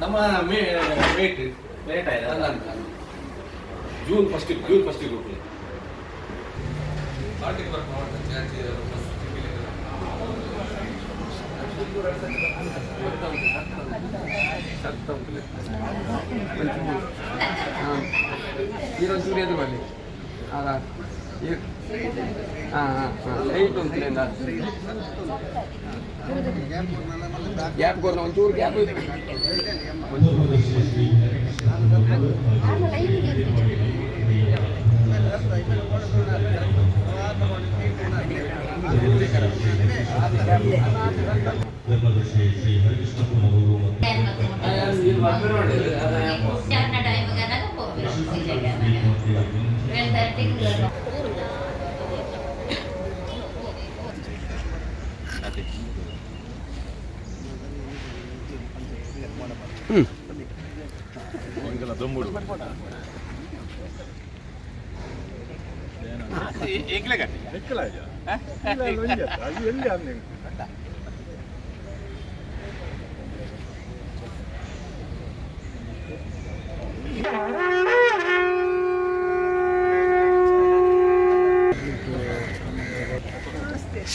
ನಮ್ಮ ಮೇ mate late ಆಯ್ತಾ ಅಲ್ಲ ಅಲ್ಲ. ಜೂನ್ ಫಸ್ಟ್ ಈರೊಂದು ಚೂರು ಎದುರು ಬರಲಿ ಆಗ ಹಾಂ ಹಾಂ ಲೈಟ್ ಒಂದು. ಇಲ್ಲಿಂದ ಗ್ಯಾಪ್ ಕೊಡೋಣ ಒಂಚೂರು ಗ್ಯಾಪ್ ಶ್ರೀ ഇല്ല ട്വൽവ് തേർട്ടിക്ക് കയറും ಏಕಲೇ ಕಟ್ಟಿ ಏಕಲೇ ಅದು ಎಲ್ಲಿ ಆದ ನೀವು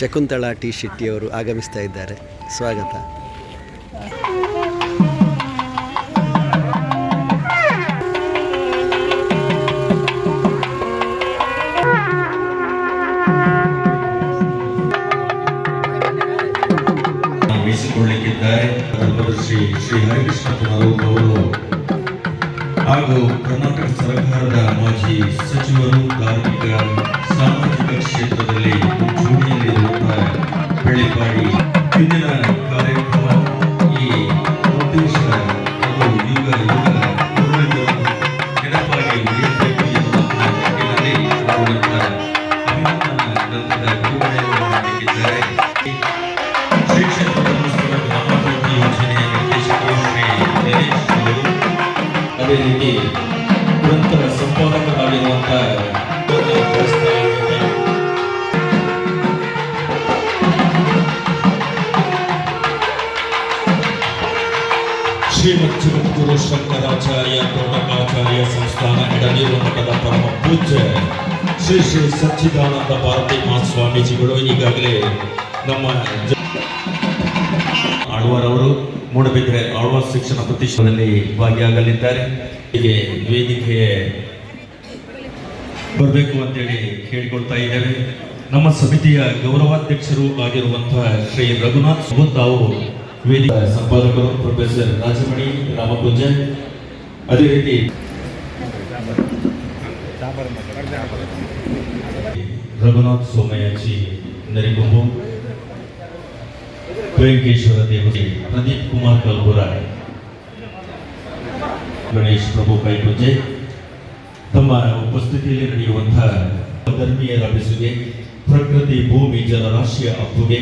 ಶಕುಂತಳಾ ಟಿ ಶೆಟ್ಟಿಯವರು ಆಗಮಿಸ್ತಾ ಇದ್ದಾರೆ. ಸ್ವಾಗತ. ಹಾಗೂ ಕರ್ನಾಟಕ ಸರ್ಕಾರದ ಮಾಜಿ ಸಚಿವರು ಕಾರ್ಮಿಕ ಸಾಮಾಜಿಕ ಕ್ಷೇತ್ರದಲ್ಲಿ ಅದೇ ರೀತಿ ಗ್ರಂಥದ ಸಂಪಾದಕರಾಗಿರುವಂತಹ ಶ್ರೀಮಚ್ಚುರು ಶಂಕರಾಚಾರ್ಯ ದೊಡ್ಡಕಾಚಾರ್ಯ ಸಂಸ್ಥಾನ ಎಡನೀರು ಮಠದ ಪರಮ ಪೂಜ್ಯ ಶ್ರೀ ಶ್ರೀ ಸಚ್ಚಿದಾನಂದ ಭಾರತಿ ಮಹಾಸ್ವಾಮೀಜಿಗಳು ಈಗಾಗಲೇ ನಮ್ಮ ಆಳ್ವಾರ್ ಅವರು ಮೂಡಬಿದ್ರೆ ಆಳ್ವಾರ್ ಶಿಕ್ಷಣ ಪ್ರತಿಷ್ಠಾನದಲ್ಲಿ ಭಾಗಿಯಾಗಲಿದ್ದಾರೆ. ಹೀಗೆ ವೇದಿಕೆ ಬರಬೇಕು ಅಂತೇಳಿ ಕೇಳಿಕೊಳ್ತಾ ಇದ್ದೇವೆ. ನಮ್ಮ ಸಮಿತಿಯ ಗೌರವಾಧ್ಯಕ್ಷರು ಆಗಿರುವಂತಹ ಶ್ರೀ ರಘುನಾಥ್ ಸುಬುತ್ ತಾವು ವೇದಿಕೆ ಸಂಪಾದಕರು ಪ್ರೊಫೆಸರ್ ರಾಜಮಣಿ ರಾಮಪೂಜ. ಅದೇ ರೀತಿ ರಘುನಾಥ್ ಸೋಮಯಾಜಿ ನರಿಗುಂಬು. ವೆಂಕಟೇಶ್ವರ ದೇವತೆ, ಪ್ರದೀಪ್ ಕುಮಾರ್ ಕಲ್ಪುರ ಗಣೇಶ್ ಪ್ರಭು ಕೈಪೂಜೆ ತಮ್ಮ ಉಪಸ್ಥಿತಿಯಲ್ಲಿ ನಡೆಯುವಂತಹ ಧರ್ಮೀಯರ ಬೆಸುಗೆ ಪ್ರಕೃತಿ ಭೂಮಿ ಜಲರಾಶಿಯ ಅಪ್ಪುಗೆ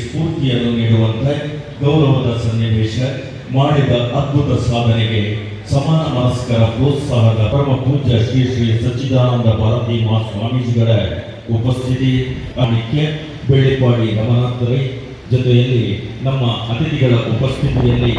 ಸ್ಫೂರ್ತಿಯನ್ನು ನೀಡುವಂತಹ ಗೌರವದ ಸನ್ನಿವೇಶ ಮಾಡಿದ ಅದ್ಭುತ ಸಾಧನೆಗೆ ಸಮಾನ ಮನಸ್ಕರ ಪ್ರೋತ್ಸಾಹದ ಪರಮ ಪೂಜ್ಯ ಶ್ರೀ ಶ್ರೀ ಸಚ್ಚಿದಾನಂದ ಭಾರತಿ ಮಹಾಸ್ವಾಮೀಜಿಗಳ ಉಪಸ್ಥಿತಿ. ಕಾಣಿಕೆ ಬೆಳ್ಳಿಪಾಡಿ ರಮನಾಥ್ ರೈ ಜೊತೆಯಲ್ಲಿ ನಮ್ಮ ಅತಿಥಿಗಳ ಉಪಸ್ಥಿತಿಯಲ್ಲಿ